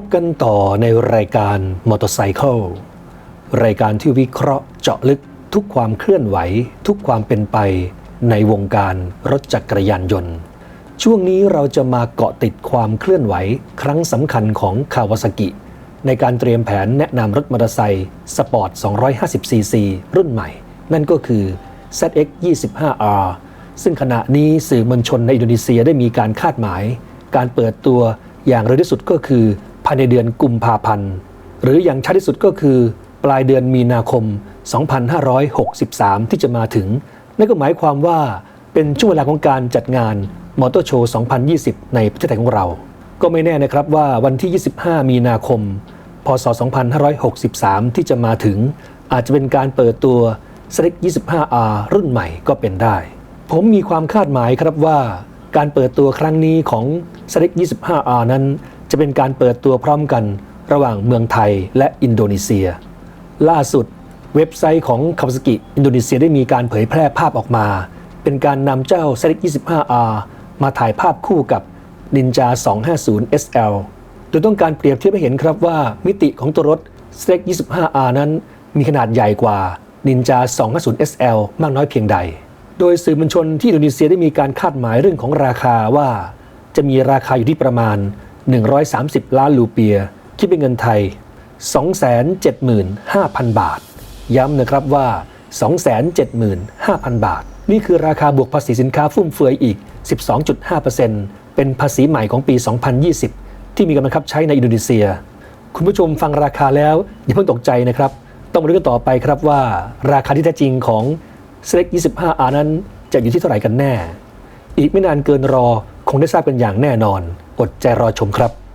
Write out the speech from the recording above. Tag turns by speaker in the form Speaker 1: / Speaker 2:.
Speaker 1: บกันต่อในรายการมอเตอร์ไซค์รายการที่วิเคราะห์เจาะลึกทุกความเคลื่อนไหว ทุกความเป็นไปในวงการรถจักรยานยนต์ ช่วงนี้เราจะมาเกาะติดความเคลื่อนไหว ครั้งสำคัญของคาวาซากิ ในการเตรียมแผนแนะนำรถมอเตอร์ไซค์สปอร์ต 250cc รุ่นใหม่ นั่นก็คือ ZX 25R ซึ่งขณะนี้สื่อมวลชนในอินโดนีเซียได้มีการคาดหมาย การเปิดตัวอย่างเร็วที่สุดก็คือ ภายในเดือนกุมภาพันธ์ หรืออย่างช้าที่สุดก็คือ ปลายเดือนมีนาคม 2563 ที่จะมาถึง นั่นก็หมายความว่าเป็นช่วงเวลาของการจัดงานมอเตอร์โชว์2020 ในประเทศไทยของเรา ก็ไม่แน่นะครับว่าวันที่ 25 มีนาคม พศ 2563 ที่จะมาถึง อาจจะเป็นการเปิดตัว s l 25R รุ่นใหม่ก็เป็นได้ ผมมีความคาดหมายครับว่า การเปิดตัวครั้งนี้ของ s l 25R นั้น จะเป็นการเปิดตัวพร้อมกันระหว่างเมืองไทยและอินโดนีเซีย ล่าสุดเว็บไซต์ของคาวาซากิอินโดนีเซียได้มีการเผยแพร่ภาพออกมา เป็นการนำเจ้า s l 25R มาถ่ายภาพคู่กับ Ninja 250 SL โดยต้องการเปรียบเทียบให้เห็นครับว่ามิติของตัวรถ s l 25R นั้นมีขนาดใหญ่กว่า Ninja 250 SL มากน้อยเพียงใด โดยสื่อมวลชนที่อินโดนีเซียได้มีการคาดหมายเรื่องของราคาว่า จะมีราคาอยู่ที่ประมาณ 130 ล้านลูเปีย คิดเป็นเงินไทย 275,000 บาท ย้ำนะครับว่า 275,000 บาท นี่คือราคาบวกภาษีสินค้าฟุ่มเฟือยอีก 12.5%เป็นภาษีใหม่ของปี 2020 ที่มีกำลังคับใช้ในอินโดนีเซีย คุณผู้ชมฟังราคาแล้ว อย่าเพิ่งตกใจนะครับ ต้องมาดูกันต่อไปครับว่า ราคาที่แท้จริงของ s l 25R นั้นจะอยู่ที่เท่าไหร่กันแน่ อีกไม่นานเกินรอ งได้ทราบกันอย่างแน่นอน อดใจรอชมครับ